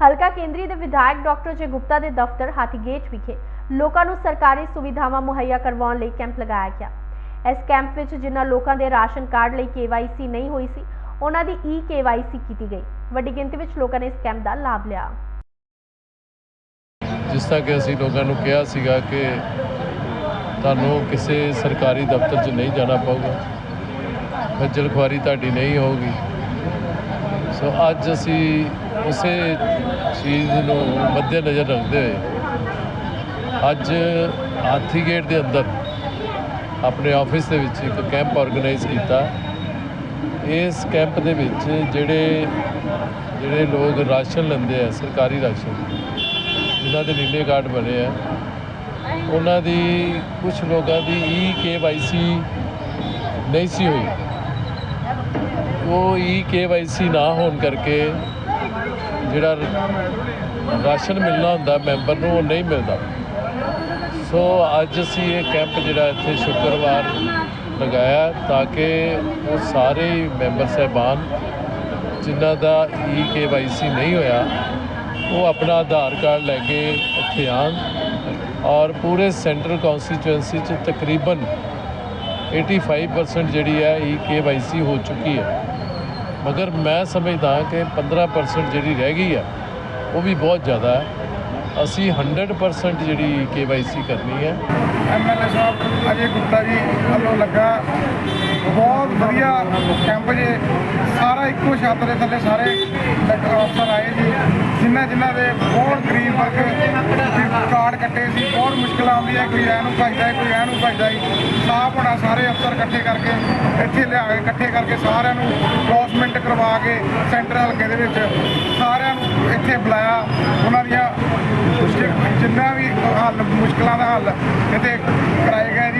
ਹਲਕਾ ਕੇਂਦਰੀ ਦੇ ਵਿਧਾਇਕ ਡਾਕਟਰ ਜੇ ਗੁਪਤਾ ਦੇ ਦਫ਼ਤਰ ਹਾਥੀਗੇਟ ਵਿਖੇ ਲੋਕਾਂ ਨੂੰ ਸਰਕਾਰੀ ਸੁਵਿਧਾਵਾਂ ਮੁਹੱਈਆ ਕਰਵਾਉਣ ਲਈ ਕੈਂਪ ਲਗਾਇਆ ਗਿਆ। ਇਸ ਕੈਂਪ ਵਿੱਚ ਜਿਨ੍ਹਾਂ ਲੋਕਾਂ ਦੇ ਰਾਸ਼ਨ ਕਾਰਡ ਲਈ ਕੇਵਾਈਸੀ ਨਹੀਂ ਹੋਈ ਸੀ, ਉਹਨਾਂ ਦੀ ਈ ਕੇਵਾਈਸੀ ਕੀਤੀ ਗਈ। ਵੱਡੀ ਗਿਣਤੀ ਵਿੱਚ ਲੋਕਾਂ ਨੇ ਇਸ ਕੈਂਪ ਦਾ ਲਾਭ ਲਿਆ। ਜਿਸ ਤਰ੍ਹਾਂ ਕਿ ਅਸੀਂ ਲੋਕਾਂ ਨੂੰ ਕਿਹਾ ਸੀਗਾ ਕਿ ਤੁਹਾਨੂੰ ਕਿਸੇ ਸਰਕਾਰੀ ਦਫ਼ਤਰ 'ਚ ਨਹੀਂ ਜਾਣਾ ਪਊਗਾ, ਖੱਜਲ ਖੁਆਰੀ ਤੁਹਾਡੀ ਨਹੀਂ ਹੋਊਗੀ। ਸੋ ਅੱਜ ਅਸੀਂ ਉਸੇ ਚੀਜ਼ ਨੂੰ ਮੱਦੇ ਨਜ਼ਰ ਰੱਖਦੇ ਹੋਏ ਅੱਜ ਹਾਥੀ ਗੇਟ ਦੇ ਅੰਦਰ ਆਪਣੇ ਆਫਿਸ ਦੇ ਵਿੱਚ ਇੱਕ ਕੈਂਪ ਆਰਗੇਨਾਈਜ਼ ਕੀਤਾ। ਇਸ ਕੈਂਪ ਦੇ ਵਿੱਚ ਜਿਹੜੇ ਜਿਹੜੇ ਲੋਕ ਰਾਸ਼ਨ ਲੈਂਦੇ ਆ, ਸਰਕਾਰੀ ਰਾਸ਼ਨ, ਜਿਨ੍ਹਾਂ ਦੇ ਨੀਲੇ ਕਾਰਡ ਬਣੇ ਆ, ਉਹਨਾਂ ਦੀ ਕੁਝ ਲੋਕਾਂ ਦੀ ਈ ਕੇਵਾਈਸੀ ਨਹੀਂ ਸੀ ਹੋਈ। ਉਹ ਈ ਕੇਵਾਈਸੀ ਨਾ ਹੋਣ ਕਰਕੇ ਜਿਹੜਾ ਰਾਸ਼ਨ ਮਿਲਣਾ ਹੁੰਦਾ, ਮੈਂਬਰ ਨੂੰ ਉਹ ਨਹੀਂ ਮਿਲਦਾ। ਸੋ ਅੱਜ ਅਸੀਂ ਇਹ ਕੈਂਪ ਜਿਹੜਾ ਇੱਥੇ ਸ਼ੁੱਕਰਵਾਰ ਲਗਾਇਆ ਤਾਂ ਕਿ ਉਹ ਸਾਰੇ ਮੈਂਬਰ ਸਹਿਬਾਨ ਜਿਨ੍ਹਾਂ ਦਾ ਈ ਕੇਵਾਈਸੀ ਨਹੀਂ ਹੋਇਆ, ਉਹ ਆਪਣਾ ਆਧਾਰ ਕਾਰਡ ਲੈ ਕੇ ਇੱਥੇ ਆਉਣ ਔਰ ਪੂਰੇ ਸੈਂਟਰਲ ਕਨਸਟੀਚੁਐਂਸੀ ਚ ਤਕਰੀਬਨ 85% ਜਿਹੜੀ ਹੈ ਈ ਕੇਵਾਈਸੀ ਹੋ ਚੁੱਕੀ ਹੈ। ਮਗਰ ਮੈਂ ਸਮਝਦਾ ਕਿ 15% ਜਿਹੜੀ ਰਹਿ ਗਈ ਆ ਉਹ ਵੀ ਬਹੁਤ ਜ਼ਿਆਦਾ ਹੈ। ਅਸੀਂ 100% ਜਿਹੜੀ ਕੇਵਾਈਸੀ ਕਰਨੀ ਹੈ। ਐਮਐਲਏ ਸਾਹਿਬ ਅਜੇ ਗੁਪਤਾ ਜੀ ਵੱਲੋਂ ਲੱਗਾ ਬਹੁਤ ਵਧੀਆ ਕੈਂਪ ਜੇ। ਸਾਰਾ ਇੱਕੋ ਛੱਤ ਦੇ ਥੱਲੇ ਸਾਰੇ ਲੱਗ- ਅਫਸਰ ਆਏ ਜੀ ਜਿਨ੍ਹਾਂ ਜਿਨ੍ਹਾਂ ਦੇ ਬਹੁਤ ਗਰੀਬ ਵਰਗ ਕਾਰਡ ਕੱਟੇ ਸੀ। ਬਹੁਤ ਮੁਸ਼ਕਲਾਂ ਆਉਂਦੀਆਂ ਕੋਈ ਐ ਨੂੰ ਭਜਦਾ ਹੈ, ਕੋਈ ਐ ਨੂੰ ਭਜਦਾ ਜੀ ਸਾਫ਼ ਹੋਣਾ ਸਾਰੇ ਅਫਸਰ ਇਕੱਠੇ ਕਰਕੇ ਇੱਥੇ ਲਿਆ ਕੇ ਇਕੱਠੇ ਕਰਕੇ ਸਾਰਿਆਂ ਨੂੰ ਲੌਸਮੈਂਟ ਕਰਵਾ ਕੇ ਸੈਂਟਰ ਹਲਕੇ ਦੇ ਵਿੱਚ ਸਾਰਿਆਂ ਨੂੰ ਇੱਥੇ ਬੁਲਾਇਆ। ਉਹਨਾਂ ਦੀਆਂ ਜਿੰਨਾ ਵੀ ਹੱਲ, ਮੁਸ਼ਕਲਾਂ ਦਾ ਹੱਲ ਇੱਥੇ ਕਰਾਏ ਗਏ ਜੀ।